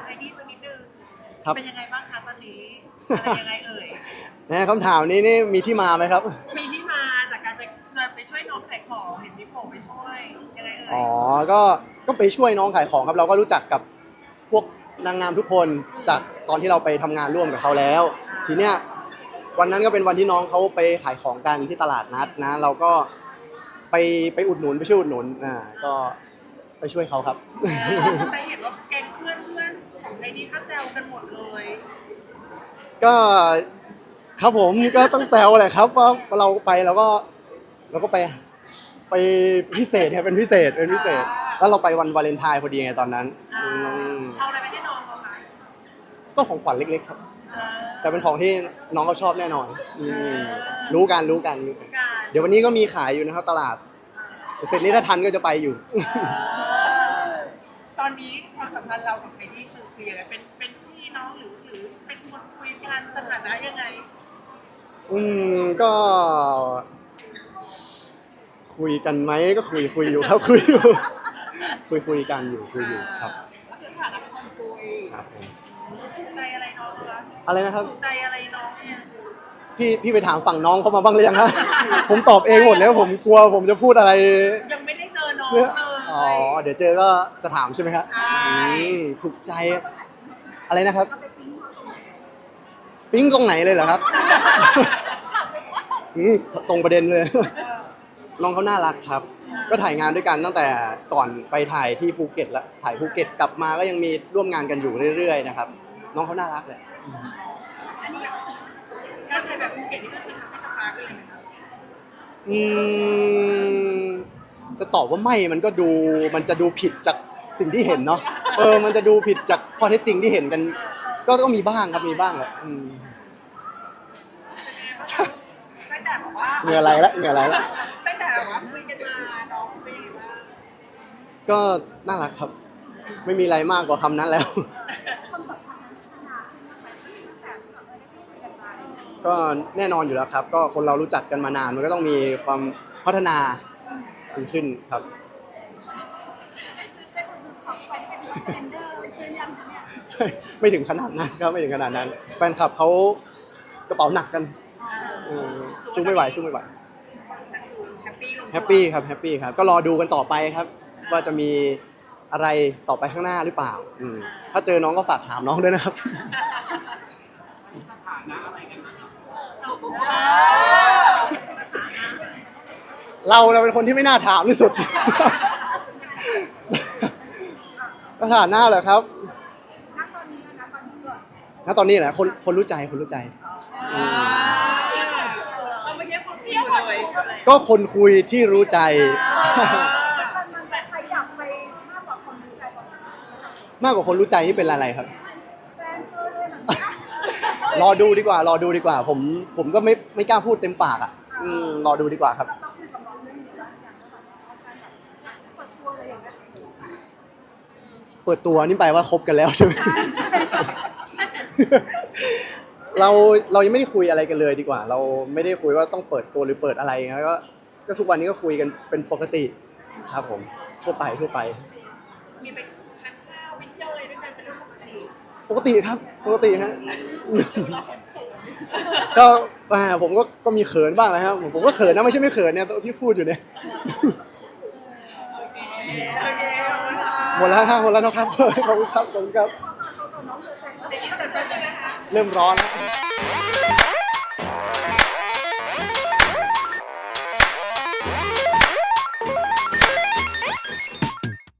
นธ์กับน้องไอดี้สักนิดนึงครับ เป็นยังไงบ้างคะตอนนี้อะไรยังไงเอ่ย นะคำถามนี้นี่มีที่มาไหมครับ มีที่มาจากการไปไปช่วยน้องขายของเห็นพี่โผไปช่วยยังไงเอ่ยอ๋อ ก็ ก็ไปช่วยน้องขายของครับ เราก็รู้จักกับพวกนางงามทุกคนจากตอนที่เราไปทำงานร่วมกับเขาแล้ว ทีเนี้ยวันนั้นก็เป็นวันที่น้องเขาไปขายของกันที่ตลาดนัดนะ เราก็ไปไปอุดหนุนไปช่วยอุดหนุน อ่า ก็ไปช่วยเขาครับเออแต่เห็นว่าแก๊งเพื่อนเพื่อน ๆของไอดี้ก็แซวกันหมดเลย ก็ครับผมก็ต้องแซวแหละครับว่าเราไปเราก็เราก็ไปไปพิเศษเนี่ยเป็นพิเศษเป็นพิเศษ แล้วเราไปวันวาเลนไทน์พอดีไงตอนนั้นอ่าอืมเอาอะไรไปให้น้องเขาคะก็ของขวัญเล็กๆครับ เออ แต่เป็นของที่น้องเขาชอบแน่นอนอืมรู้กันรู้กันรู้กัน การเดี๋ยววันนี้ก็มีขายอยู่นะครับตลาด เสร็จนี้ถ้าทันก็จะไปอยู่ตอ นนี้ความสัมพันธ์เรากับไอดี้คือคือยังไงเป็นเป็นพี่น้องหรือหรือเป็นคนคุยกันสถานะยังไง อืมก็ คุยกันไหมก็คุยคุยอยู่ครับคุยอยู่คุยคุยกันอยู่คุยอยู่ครับก็คือสถานะเป็นคนคุยครับผมถูกใจอะไรน้องเหรออะไรนะครับถูกใจอะไรน้องเนี่ยพี่พี่ไปถามฝั่งน้องเขามาบ้างหรือยังฮะผมตอบเองหมดแล้วผมกลัวผมจะพูดอะไร ยังไม่ได้เจอน้องเพื่อเลย อ๋อ เดี๋ยวเจอก็จะถามใช่ไหมครับใช่ อืมถูกใจอะไรนะครับปิ๊งตรงไหนเลยเหรอครับ อืมตรงประเด็นเลย เออ น้องเขาน่ารักครับ ก็ถ่ายงานด้วยกันตั้งแต่ก่อนไปถ่ายที่ภูเก็ตแล้วถ่ายภูเก็ตกลับมาก็ยังมีร่วมงานกันอยู่เรื่อยๆนะครับ น้องเขาน่ารักเลย อันนี้การถ่ายแบบภูเก็ตนี่ก็คือทำให้สปาร์กเลยไหมครับอืมจะ ตอบว่าไม่มันก็ดูมันจะดูผิดจากสิ่งที่เห็นเนาะเออมันจะดูผิดจากข้อเท็จจริงที่เห็นกัน ก็ต้องมีบ้างครับมีบ้างแหละอืมตั้งแต่บอกว่าเหงื่อไหลละเหงื่อไหลละตั้งแต่แบบว่าคุยกันมาน้องเป็นยังไงบ้างก็น่ารักครับ ไม่มีอะไรมากกว่าคำนั้นแล้ว ความสัมพันธ์นั้นพัฒนาขึ้นมากไหมตั้งแต่แบบเออได้คุยกันมาก็แน่นอนอยู่แล้วครับ ก็คนเรารู้จักกันมานานมันก็ต้องมีความพัฒนา ขึ้นครับได้ซื้อได้ซื้อของไปเป็นเทรนเดอร์ซื้อยังคะเนี่ยไม่ถึงขนาดนั้นครับไม่ถึงขนาดนั้น แฟนคลับเขากระเป๋าหนักกันเออสู้ไม่ไหวสู้ไม่ไหวความสัมพันธ์คือแฮปปี้ลงตัวแฮปปี้ครับแฮปปี้ครับ ก็รอดูกันต่อไปครับ ว่าจะมีอะไรต่อไปข้างหน้าหรือเปล่า อืมถ้าเจอน้องก็ฝากถามน้องด้วยนะครับ เราเราเป็นคนที่ไม่น่าถามที่สุด สถานะเหรอครับณตอนนี้นะตอนนี้ก่อนณตอนนี้แหละคนคนรู้ใจคนรู้ใจอ่าเราไม่ใช่คนคุยเลยก็คนคุยที่รู้ใจ มันมันแบบขยับไปมากกว่าคนรู้ใจก่อนมากกว่าคนรู้ใจที่เป็นอะไรครับ แฟนเธอเลยเหมือนกันรอดูดีกว่ารอดูดีกว่า ผมผมก็ไม่ไม่กล้าพูดเต็มปากอะอืมรอดูดีกว่าครับต้ เปิดตัวนี่แปลว่าคบกันแล้วใช่ไหม เราเรายังไม่ได้คุยอะไรกันเลยดีกว่า เราไม่ได้คุยว่าต้องเปิดตัวหรือเปิดอะไรแล้วก็ก็ทุกวันนี้ก็คุยกันเป็นปกติครับผมทั่วไปทั่วไป มีไปทานข้าวไปเที่ยวอะไรด้วยกันเป็นเรื่องปกติปกติครับ ปกติฮะ ก็อ่าผมก็ก็มีเขินบ้างนะครับผมก็เขินนะไม่ใช่ไม่เขินเนี่ยที่พูดอยู่เนี่ย โอเคขอบคุณค่ะ หมดแล้วครับหมดแล้วนะครับขอบคุณครับขอบคุณครับตัวน้องเลยแต่งเดี๋ยวนี้ก็จะเป็นยังไงคะเริ่มร้อนแล้ว